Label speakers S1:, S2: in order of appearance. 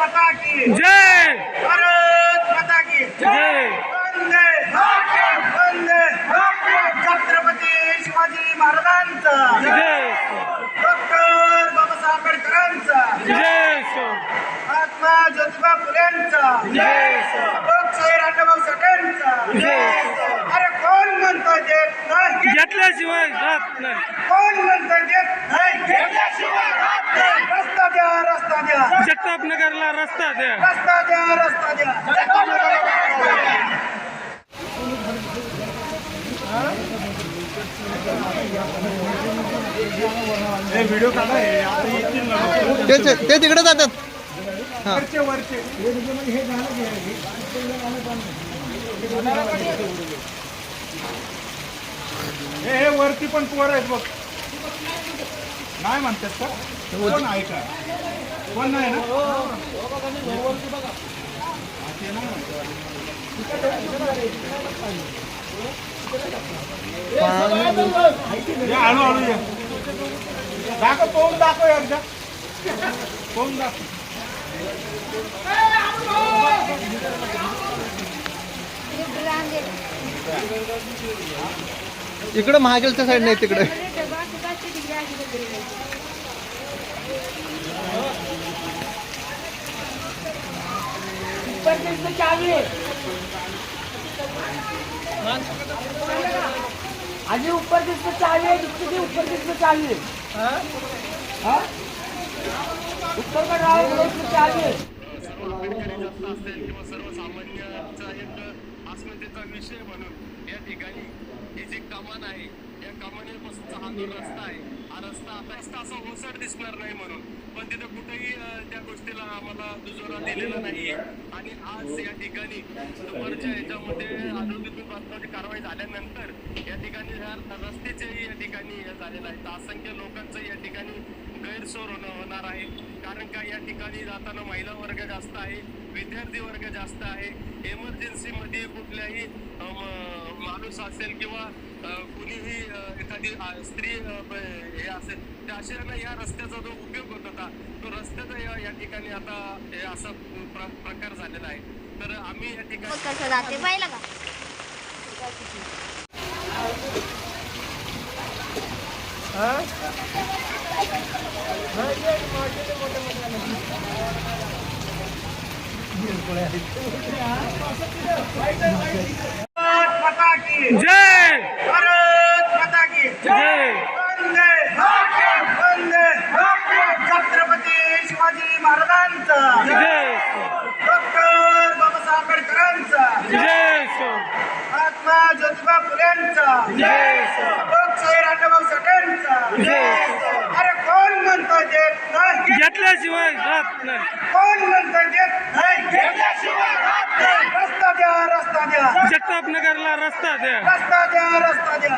S1: माता की।
S2: जय।
S1: भारत माता की।
S2: जय।
S1: वंदे वंदे छत्रपती शिवाजी महाराजांचा।
S2: जय।
S1: डॉक्टर बाबासाहेब आंबेडकरांचा।
S2: जय
S1: महात्मा ज्योतिबा फुलेंचा।
S2: जय सो
S1: लोकशाही राजाभाऊ साठेंचा।
S2: जय
S1: अरे कोण म्हणतो देत नाही.
S2: घेतल्याशिवाय नाही.
S1: कोण म्हणतो देत नाही घेतल्याशिवाय राहत नाही. रस्ता द्या रस्ता द्या
S2: जगताप नगरला रस्ता द्या.
S1: रस्ता द्या रस्ता द्या.
S3: व्हिडिओ काढा हे आता येतील ना.
S4: ते ते- ते तिकडे जातात.
S3: वरचे वरचे. हे हे वरती पण पोर आहेत बघ. नाही म्हणतात का? कोण आहे का? कोण नाही ना? हळू हळू ये. दाखव तोंड दाखव एकदा. तोंड दाखव.
S4: इकडं महागेलच्या साईड नाही तिकडे.
S5: अजी ऊपर किसमें चाहिए जिसके ऊपर किसमें चाहिए हाँ? ऊपर का उत्तर पण चाहिए
S6: आंबेडकरी जास्त असेल किंवा सर्वसामान्यांचा एक अस्मितेचा म्हणजे विषय म्हणून. या ठिकाणी ही जी कमान आहे या कमानेपासून हा जो रस्ता आहे हा रस्ता आता रस्ता असा ओसड दिसणार नाही म्हणून. पण तिथं कुठेही त्या गोष्टीला आम्हाला दुजोरा दिलेला नाहीये आणि आज या ठिकाणी दुपारच्या याच्यामध्ये आरोग्य बातम्याची कारवाई झाल्यानंतर या ठिकाणी ह्या रस्त्याचेही या ठिकाणी हे झालेलं आहे. असंख्य लोकांचं या ठिकाणी गैरसोय होणं होणार आहे. कारण का या ठिकाणी जाताना महिला वर्ग जास्त आहे विद्यार्थी वर्ग जास्त आहे. एमर्जन्सीमध्ये कुठल्याही माणूस असेल किंवा कुणीही एखादी स्त्री हे असेल त्या अशा या रस्त्याचा जो उपयोग होत होता तो रस्त्याचा या या ठिकाणी आता हे असा प्र- प्रकार झालेला आहे. तर आम्ही या ठिकाणी
S1: भारत माता की
S2: जय
S1: भारत वंदे वंदे छत्रपती शिवाजी महाराजांचा
S2: जय
S1: डॉक्टर बाबासाहेब आंबेडकरांचा
S2: जय
S1: महात्मा ज्योतिबा फुलेंचा
S2: जय सो
S1: लोकशाही राजाभाऊ साठेंचा
S2: जय
S1: अरे कोण म्हणतो देत नाही
S2: घेतल्याशिवाय नाही.
S1: कोण म्हणतो देत नाही घेतल्याशिवाय. रस्ता द्या रस्ता द्या.
S2: जगताप नगरला रस्ता द्या.
S1: रस्ता द्या रस्ता द्या.